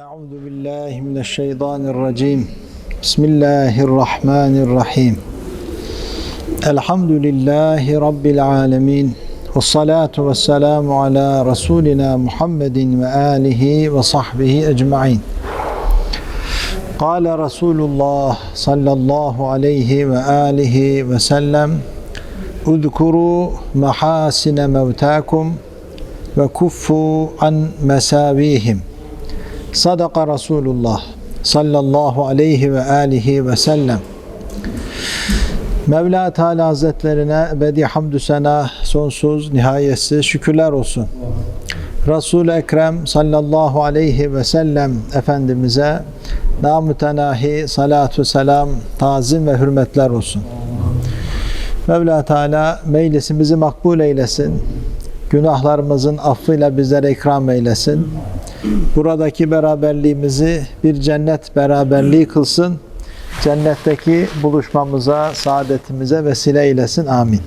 Euzu billahi mineşşeytanirracim. Bismillahirrahmanirrahim. Elhamdülillahi rabbil alamin. Ve salatu ve selamu ala rasulina Muhammedin ve alihi ve sahbihi ecmaîn. Kale Resulullah sallallahu aleyhi ve alihi ve sellem Udkuru mahasine mevtakum ve kuffu an mesavihim Sadaka Resulullah sallallahu aleyhi ve alihi ve sellem. Mevla Teala Hazretlerine ebedi hamdü sena sonsuz nihayetsiz şükürler olsun. Resul-i Ekrem sallallahu aleyhi ve sellem Efendimiz'e namütenahi salatu selam tazim ve hürmetler olsun. Mevla Teala meclisimizi makbul eylesin. Günahlarımızın affıyla bizlere ikram eylesin buradaki beraberliğimizi bir cennet beraberliği kılsın. Cennetteki buluşmamıza, saadetimize vesile eylesin. Amin.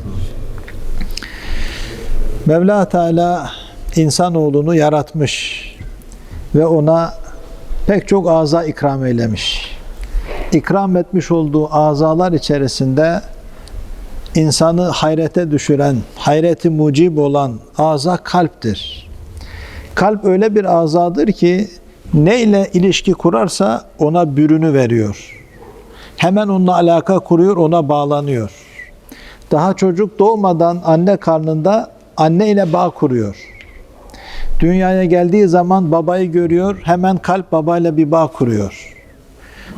Mevla Teala insanoğlunu yaratmış ve ona pek çok aza ikram eylemiş. İkram etmiş olduğu azalar içerisinde insanı hayrete düşüren, hayreti mucib olan aza kalptir. Kalp öyle bir azadır ki neyle ilişki kurarsa ona bürünü veriyor. Hemen onunla alaka kuruyor, ona bağlanıyor. Daha çocuk doğmadan anne karnında anne ile bağ kuruyor. Dünyaya geldiği zaman babayı görüyor, hemen kalp babayla bir bağ kuruyor.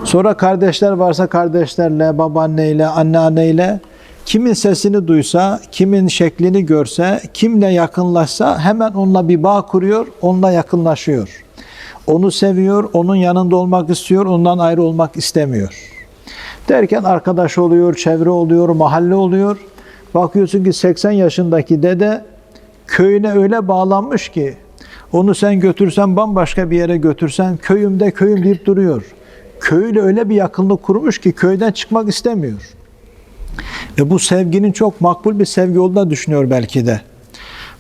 Sonra kardeşler varsa kardeşlerle, babaanneyle, anneanneyle kimin sesini duysa, kimin şeklini görse, kimle yakınlaşsa hemen onunla bir bağ kuruyor, onunla yakınlaşıyor. Onu seviyor, onun yanında olmak istiyor, ondan ayrı olmak istemiyor. Derken arkadaş oluyor, çevre oluyor, mahalle oluyor. Bakıyorsun ki 80 yaşındaki dede köyüne öyle bağlanmış ki onu sen götürsen bambaşka bir yere götürsen köyümde köyüm deyip duruyor. Köyüyle öyle bir yakınlık kurmuş ki köyden çıkmak istemiyor. Ve bu sevginin çok makbul bir sevgi olduğunu düşünüyor belki de.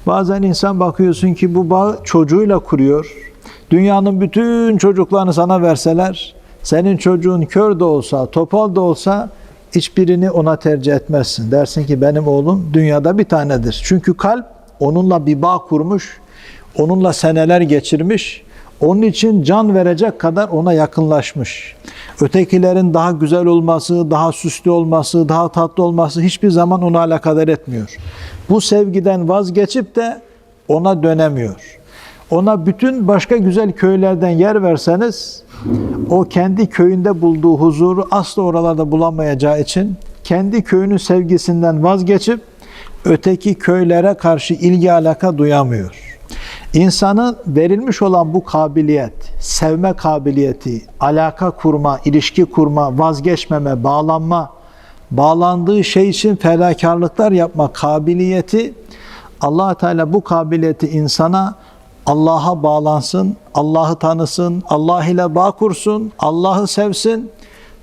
Bazen insan bakıyorsun ki bu bağı çocuğuyla kuruyor. Dünyanın bütün çocuklarını sana verseler, senin çocuğun kör de olsa, topal da olsa hiçbirini ona tercih etmezsin. Dersin ki benim oğlum dünyada bir tanedir. Çünkü kalp onunla bir bağ kurmuş, onunla seneler geçirmiş, onun için can verecek kadar ona yakınlaşmış. Ötekilerin daha güzel olması, daha süslü olması, daha tatlı olması hiçbir zaman onu alakadar etmiyor. Bu sevgiden vazgeçip de ona dönemiyor. Ona bütün başka güzel köylerden yer verseniz o kendi köyünde bulduğu huzuru asla oralarda bulamayacağı için kendi köyünün sevgisinden vazgeçip öteki köylere karşı ilgi alaka duyamıyor. İnsanın verilmiş olan bu kabiliyet, sevme kabiliyeti, alaka kurma, ilişki kurma, vazgeçmeme, bağlanma, bağlandığı şey için fedakarlıklar yapma kabiliyeti allah Teala bu kabiliyeti insana Allah'a bağlansın, Allah'ı tanısın, Allah ile bağ kursun, Allah'ı sevsin.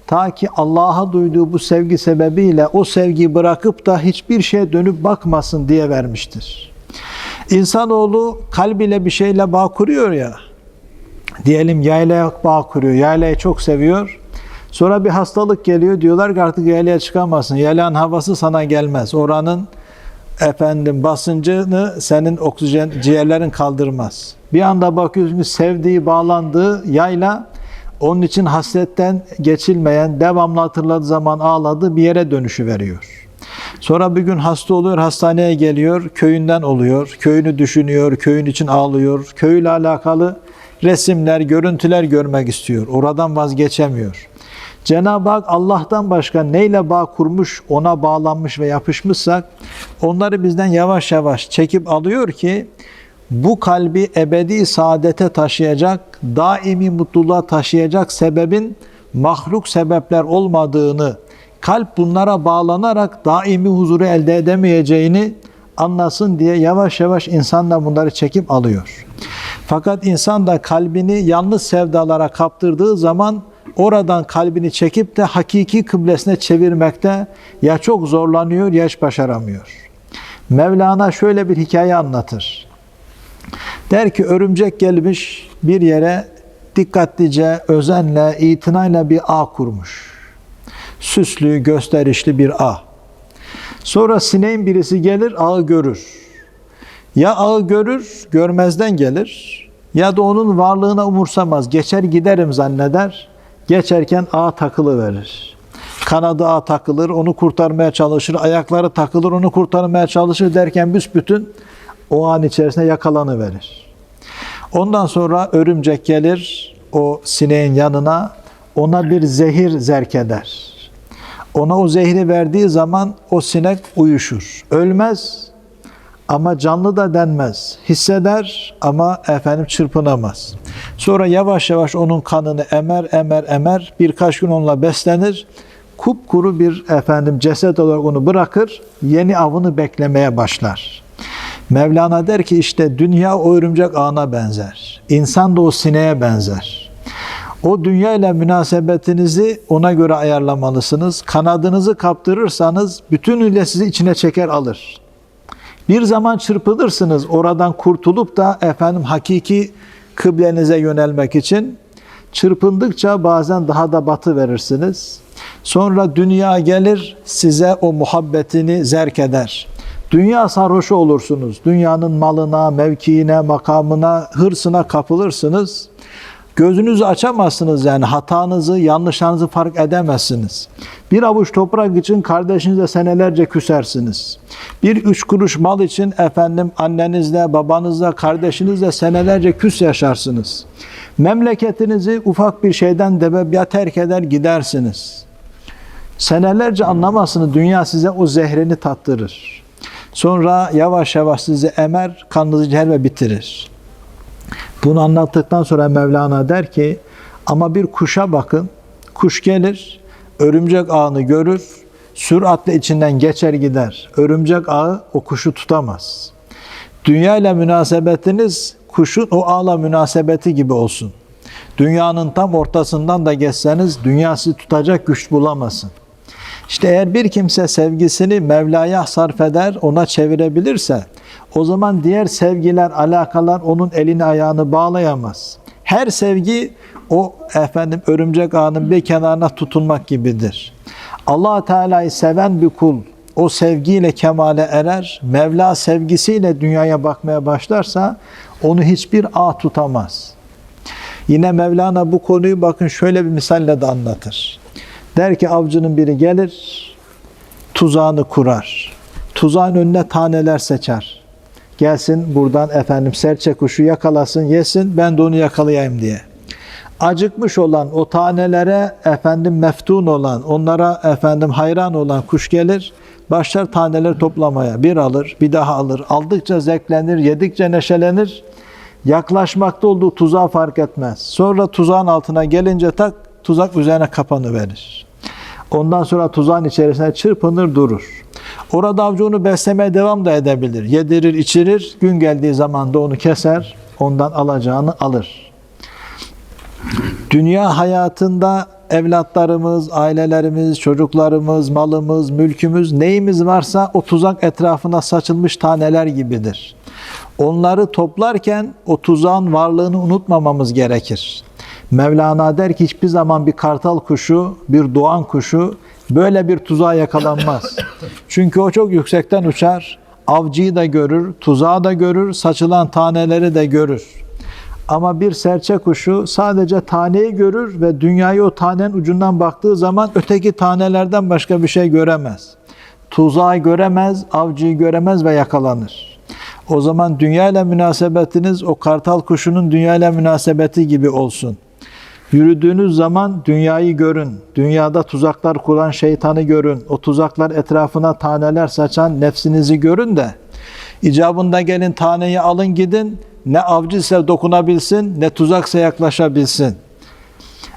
Ta ki Allah'a duyduğu bu sevgi sebebiyle o sevgiyi bırakıp da hiçbir şeye dönüp bakmasın diye vermiştir. İnsanoğlu kalbiyle bir şeyle bağ kuruyor ya. Diyelim yaylaya bağ kuruyor. Yaylayı çok seviyor. Sonra bir hastalık geliyor. Diyorlar ki artık yaylaya çıkamazsın. Yaylanın havası sana gelmez. Oranın efendim basıncını senin oksijen ciğerlerin kaldırmaz. Bir anda bakıyorsun ki sevdiği, bağlandığı yayla onun için hasretten geçilmeyen, devamlı hatırladığı zaman ağladığı bir yere dönüşü veriyor. Sonra bir gün hasta oluyor, hastaneye geliyor, köyünden oluyor, köyünü düşünüyor, köyün için ağlıyor, köyle alakalı resimler, görüntüler görmek istiyor. Oradan vazgeçemiyor. Cenab-ı Hak Allah'tan başka neyle bağ kurmuş, ona bağlanmış ve yapışmışsak onları bizden yavaş yavaş çekip alıyor ki bu kalbi ebedi saadete taşıyacak, daimi mutluluğa taşıyacak sebebin mahluk sebepler olmadığını, kalp bunlara bağlanarak daimi huzuru elde edemeyeceğini anlasın diye yavaş yavaş insanla bunları çekip alıyor. Fakat insan da kalbini yanlış sevdalara kaptırdığı zaman oradan kalbini çekip de hakiki kıblesine çevirmekte ya çok zorlanıyor ya hiç başaramıyor. Mevlana şöyle bir hikaye anlatır. Der ki örümcek gelmiş bir yere dikkatlice, özenle, itinayla bir ağ kurmuş. Süslü, gösterişli bir ağ. Sonra sineğin birisi gelir, ağı görür. Ya ağı görür, görmezden gelir ya da onun varlığına umursamaz. Geçer giderim zanneder. Geçerken ağa takılı verir. Kanadı ağa takılır, onu kurtarmaya çalışır. Ayakları takılır, onu kurtarmaya çalışır derken büsbütün o an içerisinde yakalanıverir. Ondan sonra örümcek gelir o sineğin yanına, ona bir zehir zerk eder. Ona o zehri verdiği zaman o sinek uyuşur. Ölmez ama canlı da denmez. Hisseder ama efendim çırpınamaz. Sonra yavaş yavaş onun kanını emer emer emer birkaç gün onunla beslenir. Kupkuru bir efendim ceset olarak onu bırakır. Yeni avını beklemeye başlar. Mevlana der ki işte dünya o örümcek ağına benzer. İnsan da o sineğe benzer. O dünya ile münasebetinizi ona göre ayarlamalısınız. Kanadınızı kaptırırsanız bütünüyle sizi içine çeker alır. Bir zaman çırpılırsınız oradan kurtulup da efendim hakiki kıblenize yönelmek için. Çırpındıkça bazen daha da batı verirsiniz. Sonra dünya gelir size o muhabbetini zerk eder. Dünya sarhoşu olursunuz. Dünyanın malına, mevkiine, makamına, hırsına kapılırsınız. Gözünüzü açamazsınız yani hatanızı, yanlışlarınızı fark edemezsiniz. Bir avuç toprak için kardeşinizle senelerce küsersiniz. Bir üç kuruş mal için efendim annenizle, babanızla, kardeşinizle senelerce küs yaşarsınız. Memleketinizi ufak bir şeyden debebya terk eder gidersiniz. Senelerce anlamazsınız dünya size o zehrini tattırır. Sonra yavaş yavaş sizi emer, kanınızı ve bitirir. Bunu anlattıktan sonra Mevlana der ki ama bir kuşa bakın. Kuş gelir, örümcek ağını görür, süratle içinden geçer gider. Örümcek ağı o kuşu tutamaz. Dünya ile münasebetiniz kuşun o ağla münasebeti gibi olsun. Dünyanın tam ortasından da geçseniz dünya sizi tutacak güç bulamasın. İşte eğer bir kimse sevgisini Mevla'ya sarf eder, ona çevirebilirse o zaman diğer sevgiler, alakalar onun elini ayağını bağlayamaz. Her sevgi o efendim örümcek ağının bir kenarına tutunmak gibidir. Allah Teala'yı seven bir kul o sevgiyle kemale erer. Mevla sevgisiyle dünyaya bakmaya başlarsa onu hiçbir ağ tutamaz. Yine Mevlana bu konuyu bakın şöyle bir misalle de anlatır. Der ki avcının biri gelir, tuzağını kurar. Tuzağın önüne taneler seçer. Gelsin buradan efendim serçe kuşu yakalasın, yesin, ben de onu yakalayayım diye. Acıkmış olan o tanelere efendim meftun olan, onlara efendim hayran olan kuş gelir, başlar taneleri toplamaya. Bir alır, bir daha alır. Aldıkça zevklenir, yedikçe neşelenir. Yaklaşmakta olduğu tuzağı fark etmez. Sonra tuzağın altına gelince tak tuzak üzerine kapanı verir. Ondan sonra tuzağın içerisine çırpınır durur. Orada avcı onu beslemeye devam da edebilir. Yedirir, içirir. Gün geldiği zaman da onu keser. Ondan alacağını alır. Dünya hayatında evlatlarımız, ailelerimiz, çocuklarımız, malımız, mülkümüz, neyimiz varsa o tuzak etrafına saçılmış taneler gibidir. Onları toplarken o tuzağın varlığını unutmamamız gerekir. Mevlana der ki hiçbir zaman bir kartal kuşu, bir doğan kuşu böyle bir tuzağa yakalanmaz. Çünkü o çok yüksekten uçar, avcıyı da görür, tuzağı da görür, saçılan taneleri de görür. Ama bir serçe kuşu sadece taneyi görür ve dünyayı o tanenin ucundan baktığı zaman öteki tanelerden başka bir şey göremez. Tuzağı göremez, avcıyı göremez ve yakalanır. O zaman dünya ile münasebetiniz o kartal kuşunun dünya ile münasebeti gibi olsun. Yürüdüğünüz zaman dünyayı görün. Dünyada tuzaklar kuran şeytanı görün. O tuzaklar etrafına taneler saçan nefsinizi görün de icabında gelin taneyi alın gidin. Ne avcı ise dokunabilsin, ne tuzaksa yaklaşabilsin.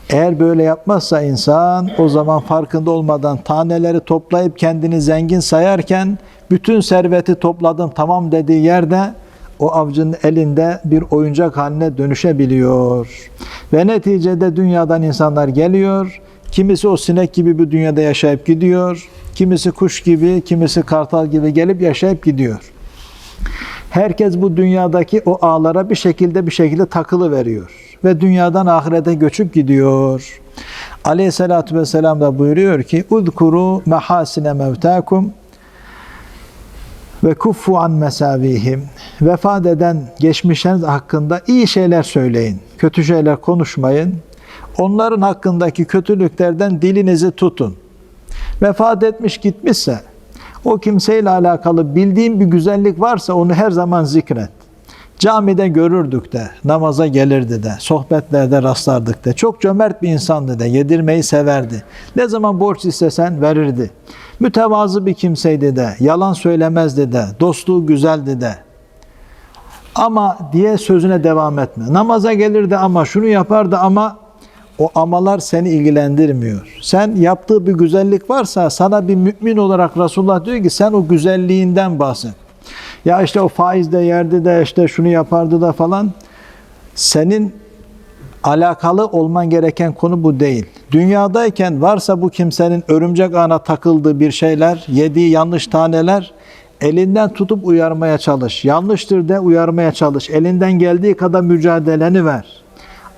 Eğer böyle yapmazsa insan o zaman farkında olmadan taneleri toplayıp kendini zengin sayarken bütün serveti topladım tamam dediği yerde o avcının elinde bir oyuncak haline dönüşebiliyor. Ve neticede dünyadan insanlar geliyor. Kimisi o sinek gibi bir dünyada yaşayıp gidiyor. Kimisi kuş gibi, kimisi kartal gibi gelip yaşayıp gidiyor. Herkes bu dünyadaki o ağlara bir şekilde bir şekilde takılı veriyor ve dünyadan ahirete göçüp gidiyor. Aleyhissalatü vesselam da buyuruyor ki udkuru mehasine mevtakum ve kuffu an mesavihim. Vefat eden geçmişleriniz hakkında iyi şeyler söyleyin. Kötü şeyler konuşmayın. Onların hakkındaki kötülüklerden dilinizi tutun. Vefat etmiş gitmişse o kimseyle alakalı bildiğin bir güzellik varsa onu her zaman zikret. Camide görürdük de, namaza gelirdi de, sohbetlerde rastlardık de. Çok cömert bir insandı de, yedirmeyi severdi. Ne zaman borç istesen verirdi. Mütevazı bir kimseydi de, yalan söylemezdi de, dostluğu güzeldi de. Ama diye sözüne devam etme. Namaza gelirdi ama şunu yapardı ama o amalar seni ilgilendirmiyor. Sen yaptığı bir güzellik varsa sana bir mümin olarak Resulullah diyor ki sen o güzelliğinden bahset. Ya işte o faiz de yerdi de işte şunu yapardı da falan. Senin alakalı olman gereken konu bu değil. Dünyadayken varsa bu kimsenin örümcek ağına takıldığı bir şeyler, yediği yanlış taneler elinden tutup uyarmaya çalış. Yanlıştır de uyarmaya çalış. Elinden geldiği kadar mücadeleni ver.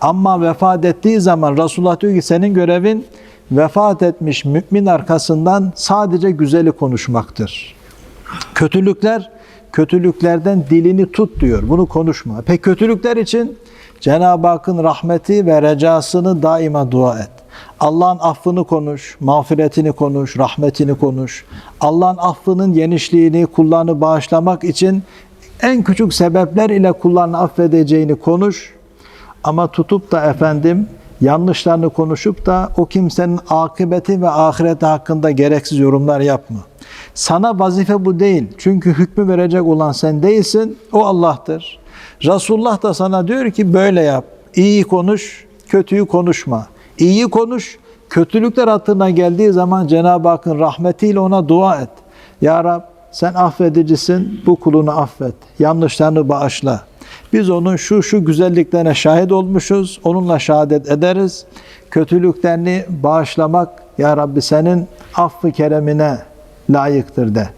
Ama vefat ettiği zaman Resulullah diyor ki senin görevin vefat etmiş mümin arkasından sadece güzeli konuşmaktır. Kötülükler, kötülüklerden dilini tut diyor. Bunu konuşma. Peki kötülükler için Cenab-ı Hakk'ın rahmeti ve recasını daima dua et. Allah'ın affını konuş, mağfiretini konuş, rahmetini konuş. Allah'ın affının genişliğini, kullarını bağışlamak için en küçük sebepler ile kullarını affedeceğini konuş. Ama tutup da efendim yanlışlarını konuşup da o kimsenin akıbeti ve ahireti hakkında gereksiz yorumlar yapma. Sana vazife bu değil. Çünkü hükmü verecek olan sen değilsin. O Allah'tır. Resulullah da sana diyor ki böyle yap. İyi konuş, kötüyü konuşma. İyi konuş, kötülükler hatırına geldiği zaman Cenab-ı Hakk'ın rahmetiyle ona dua et. Ya Rab sen affedicisin, bu kulunu affet. Yanlışlarını bağışla. Biz onun şu şu güzelliklerine şahit olmuşuz. Onunla şehadet ederiz. Kötülüklerini bağışlamak ya Rabbi senin affı keremine layıktır de.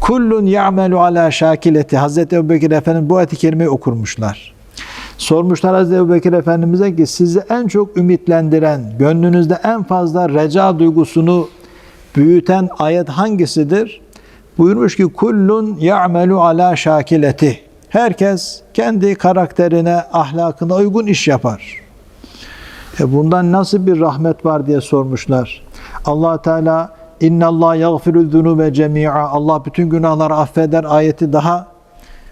Kullun ya'melu ala şakileti. Hazreti Ebubekir Efendimiz bu ayet-i kerimeyi okurmuşlar. Sormuşlar Hazreti Ebubekir Efendimiz'e ki sizi en çok ümitlendiren, gönlünüzde en fazla reca duygusunu büyüten ayet hangisidir? Buyurmuş ki kullun ya'melu ala şakileti. Herkes kendi karakterine, ahlakına uygun iş yapar. E bundan nasıl bir rahmet var diye sormuşlar. Allah Teala İnna Allah yaghfirul zunube cemi'a. Allah bütün günahları affeder ayeti daha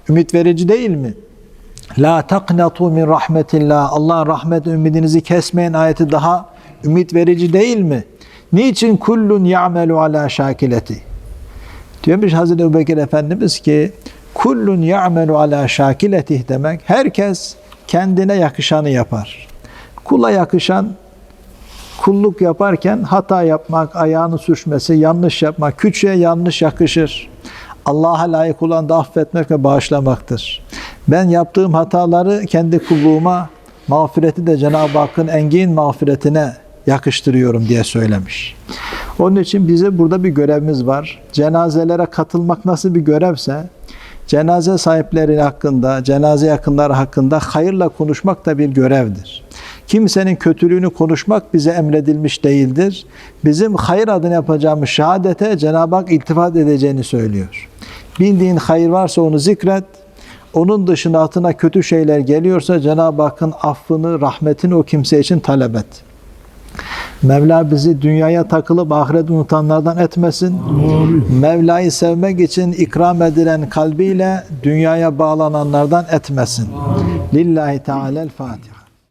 ümit verici değil mi? La taqnatu min rahmetillah. Allah rahmet ümidinizi kesmeyin ayeti daha ümit verici değil mi? Niçin kullun ya'melu ala şakileti? Diyormuş Hazreti Ebubekir Efendimiz ki kullun ya'melu ala şakiletih demek herkes kendine yakışanı yapar. Kula yakışan kulluk yaparken hata yapmak, ayağını sürçmesi, yanlış yapmak, küçüğe yanlış yakışır. Allah'a layık olan da affetmek ve bağışlamaktır. Ben yaptığım hataları kendi kulluğuma, mağfireti de Cenab-ı Hakk'ın engin mağfiretine yakıştırıyorum diye söylemiş. Onun için bize burada bir görevimiz var. Cenazelere katılmak nasıl bir görevse, cenaze sahipleri hakkında, cenaze yakınları hakkında hayırla konuşmak da bir görevdir. Kimsenin kötülüğünü konuşmak bize emredilmiş değildir. Bizim hayır adına yapacağımız şehadete Cenab-ı Hak iltifat edeceğini söylüyor. Bildiğin hayır varsa onu zikret. Onun dışında altına kötü şeyler geliyorsa Cenab-ı Hakk'ın affını, rahmetini o kimse için talep et. Mevla bizi dünyaya takılıp ahiret unutanlardan etmesin. Mevla'yı sevmek için ikram edilen kalbiyle dünyaya bağlananlardan etmesin. Lillahi Teala'l Fatiha.